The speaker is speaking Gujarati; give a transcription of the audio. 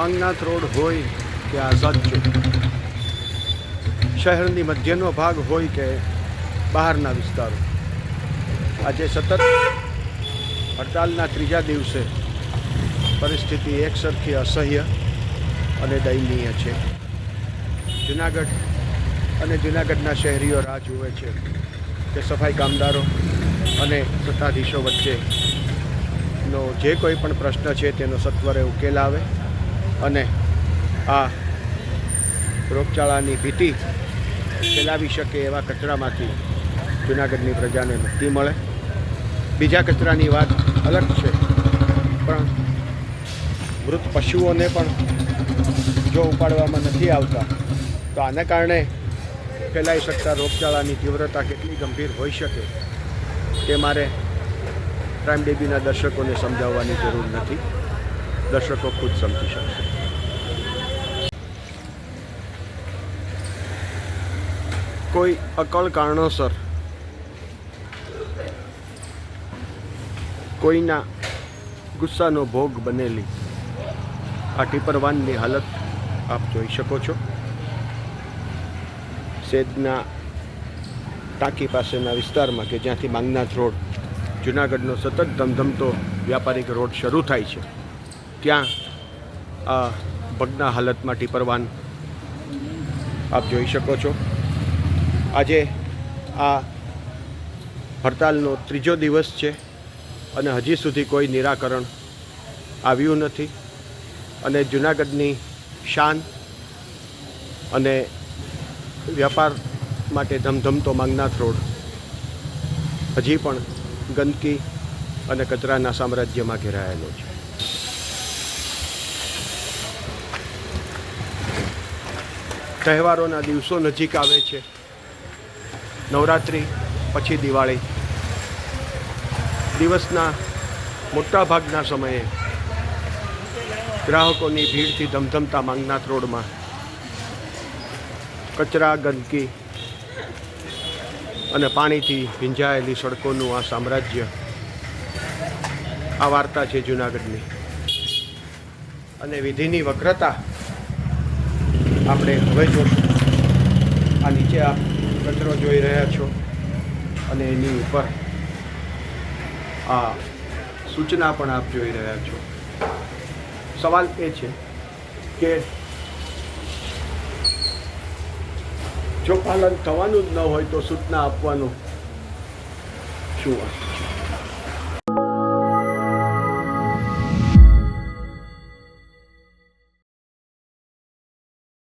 માંગનાથ રોડ હોય કે આઝાદ ચોક શહેરની મધ્યનો ભાગ હોય કે બહારના વિસ્તારો. આજે સતત હડતાલના ત્રીજા દિવસે પરિસ્થિતિ એકસરખી અસહ્ય અને દયનીય છે. જુનાગઢ અને જુનાગઢના શહેરીઓ રાહ જુએ છે કે સફાઈ કામદારો અને સત્તાધીશો વચ્ચેનો જે કોઈ પણ પ્રશ્ન છે તેનો સત્વરે ઉકેલ આવે. અને આ રોગચાળાની ભીતિ ફેલાવી શકે એવા કચરામાંથી જુનાગઢની પ્રજાને મુક્તિ મળે. બીજા કચરાની વાત અલગ છે, પણ મૃત પશુઓને પણ જો ઉપાડવામાં નથી આવતા, તો આને કારણે ફેલાઈ શકતા રોગચાળાની તીવ્રતા કેટલી ગંભીર હોઈ શકે તે મારે પ્રાઇમ બેબીના દર્શકોને સમજાવવાની જરૂર નથી. દર્શકો ખુદ સમજી શકશે. કોઈ અકળ કારણોસર કોઈના ગુસ્સાનો ભોગ બનેલી આ ટીપરવાનની હાલત આપ જોઈ શકો છો. સેદના ટાંકી પાસેના વિસ્તારમાં કે જ્યાંથી માંગનાથ રોડ, જુનાગઢનો સતત ધમધમતો વ્યાપારિક રોડ શરૂ થાય છે. ત્યાં આ ભગના હાલતમાં ટીપરવાન આપ જોઈ શકો છો. આજે આ હડતાલનો ત્રીજો દિવસ છે અને હજી સુધી કોઈ નિરાકરણ આવ્યું નથી. અને જુનાગઢની શાન અને વ્યાપાર માટે ધમધમતો માંગનાથ રોડ હજી પણ ગંદકી અને કચરાના સામ્રાજ્યમાં ઘેરાયેલો છે. તહેવારોના દિવસો નજીક આવે છે. નવરાત્રિ, પછી દિવાળી. દિવસના મોટા ભાગના સમયે ગ્રાહકોની ભીડથી ધમધમતા માંગનાથ રોડમાં. કચરા, ગંદકી અને પાણીથી ભીંજાયેલી સડકોનું આ સામ્રાજ્ય. આ વાર્તા છે જુનાગઢની. અને વિધિની વક્રતા આપણે હવે જોશું. આ નીચે આપ કચરો જોઈ રહ્યા છો અને એની ઉપર આ સૂચના પણ આપ જોઈ રહ્યા છો. સવાલ એ છે કે જો પાલન થવાનું જ ન હોય તો સૂચના આપવાનું શું અર્થ છે?